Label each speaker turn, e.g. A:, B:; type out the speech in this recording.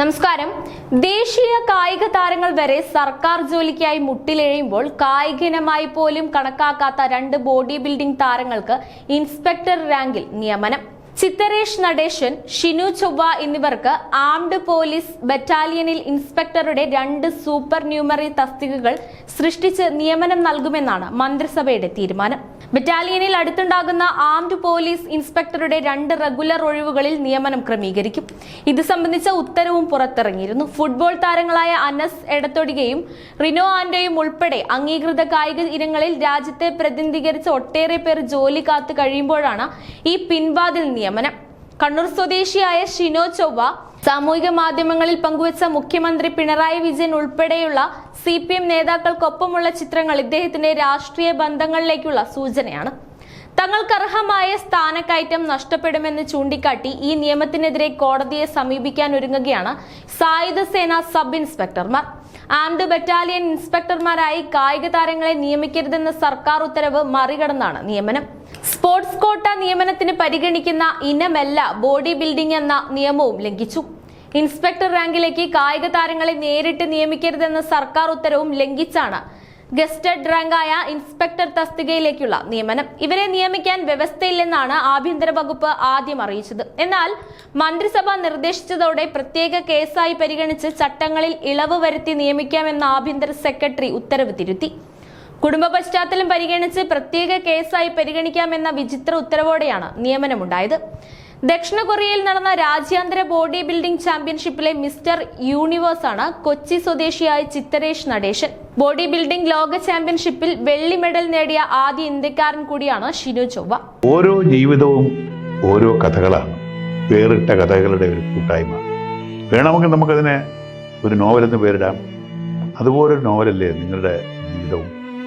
A: നമസ്കാരം. ദേശീയ കായിക താരങ്ങൾ വരെ സർക്കാർ ജോലിക്കായി മുട്ടിലെഴിയുമ്പോൾ കായിക ഇനമായി പോലും കണക്കാക്കാത്ത രണ്ട് ബോഡി ബിൽഡിംഗ് താരങ്ങൾക്ക് ഇൻസ്പെക്ടർ റാങ്കിൽ നിയമനം. ചിത്തരേഷ് നടേശൻ ഷിനു ചൊവ്വ എന്നിവർക്ക് ആംഡ് പോലീസ് ബറ്റാലിയനിൽ ഇൻസ്പെക്ടറുടെ രണ്ട് സൂപ്പർ ന്യൂമറി തസ്തികകൾ സൃഷ്ടിച്ച് നിയമനം നൽകുമെന്നാണ് മന്ത്രിസഭയുടെ തീരുമാനം. ബറ്റാലിയനിൽ അടുത്തുണ്ടാകുന്ന ആംഡ് പോലീസ് ഇൻസ്പെക്ടറുടെ രണ്ട് റെഗുലർ ഒഴിവുകളിൽ നിയമനം ക്രമീകരിക്കും. ഇത് സംബന്ധിച്ച ഉത്തരവും പുറത്തിറങ്ങിയിരുന്നു. ഫുട്ബോൾ താരങ്ങളായ അനസ് എടത്തൊടികയും റിനോ ആൻഡോയും ഉൾപ്പെടെ അംഗീകൃത കായിക ഇനങ്ങളിൽ രാജ്യത്തെ പ്രതിനിധീകരിച്ച ഒട്ടേറെ പേർ ജോലി കാത്തു കഴിയുമ്പോഴാണ് ഈ പിൻവാതിൽ നിയമനം. കണ്ണൂർ സ്വദേശിയായ ഷിനോ ചൊവ്വ സാമൂഹിക മാധ്യമങ്ങളിൽ പങ്കുവച്ച മുഖ്യമന്ത്രി പിണറായി വിജയൻ ഉൾപ്പെടെയുള്ള സി പി എം നേതാക്കൾക്കൊപ്പമുള്ള ചിത്രങ്ങൾ ഇദ്ദേഹത്തിന്റെ രാഷ്ട്രീയ ബന്ധങ്ങളിലേക്കുള്ള സൂചനയാണ്. തങ്ങൾക്ക് അർഹമായ സ്ഥാനക്കയറ്റം നഷ്ടപ്പെടുമെന്ന് ചൂണ്ടിക്കാട്ടി ഈ നിയമത്തിനെതിരെ കോടതിയെ സമീപിക്കാൻ ഒരുങ്ങുകയാണ് സായുധ സേന സബ് ഇൻസ്പെക്ടർമാർ. ആംഡ് ബറ്റാലിയൻ ഇൻസ്പെക്ടർമാരായി കായിക താരങ്ങളെ നിയമിക്കരുതെന്ന സർക്കാർ ഉത്തരവ് മറികടന്നാണ് നിയമനം. സ്പോർട്സ് കോട്ട നിയമനത്തിന് പരിഗണിക്കുന്ന ഇനമല്ല ബോഡി ബിൽഡിംഗ് എന്ന നിയമവും ലംഘിച്ചു. ഇൻസ്പെക്ടർ റാങ്കിലേക്ക് കായിക താരങ്ങളെ നേരിട്ട് നിയമിക്കരുതെന്ന സർക്കാർ ഉത്തരവും ലംഘിച്ചാണ്. ഗസ്റ്റഡ് റാങ്കായ ഇൻസ്പെക്ടർ തസ്തികയിലേക്കുള്ള നിയമനം. ഇവരെ നിയമിക്കാൻ വ്യവസ്ഥയില്ലെന്നാണ് ആഭ്യന്തര വകുപ്പ് ആദ്യം അറിയിച്ചത്. എന്നാൽ മന്ത്രിസഭ നിർദ്ദേശിച്ചതോടെ പ്രത്യേക കേസായി പരിഗണിച്ച് ചട്ടങ്ങളിൽ ഇളവ് വരുത്തി നിയമിക്കാമെന്ന ആഭ്യന്തര സെക്രട്ടറി ഉത്തരവ് തിരുത്തി. കുടുംബ പശ്ചാത്തലം പരിഗണിച്ച് പ്രത്യേക കേസായി പരിഗണിക്കാമെന്ന വിചിത്ര ഉത്തരവോടെയാണ് നിയമനമുണ്ടായത്. ദക്ഷിണ കൊറിയയിൽ നടന്ന രാജ്യാന്തര ബോഡി ബിൽഡിംഗ് ചാമ്പ്യൻഷിപ്പിലെ മിസ്റ്റർ യൂണിവേഴ്സ് ആണ് കൊച്ചി സ്വദേശിയായ ചിത്തരേഷ് നടേശൻ. ബോഡി ബിൽഡിംഗ് ലോക ചാമ്പ്യൻഷിപ്പിൽ വെള്ളി മെഡൽ നേടിയ ആദ്യ ഇന്ത്യക്കാരൻ കൂടിയാണ് ഷിനു ചൊവ്വ.
B: ഓരോ ജീവിതവും ഓരോ കഥകളാണ്. വേറിട്ട കഥകളുടെ ഒരു കൂട്ടായ്മ. വേണമെങ്കിൽ നമുക്കതിനെ ഒരു നോവലെന്ന് പേരിടാം. അതുപോലൊരു നോവലല്ലേ നിങ്ങളുടെ ജീവിതവും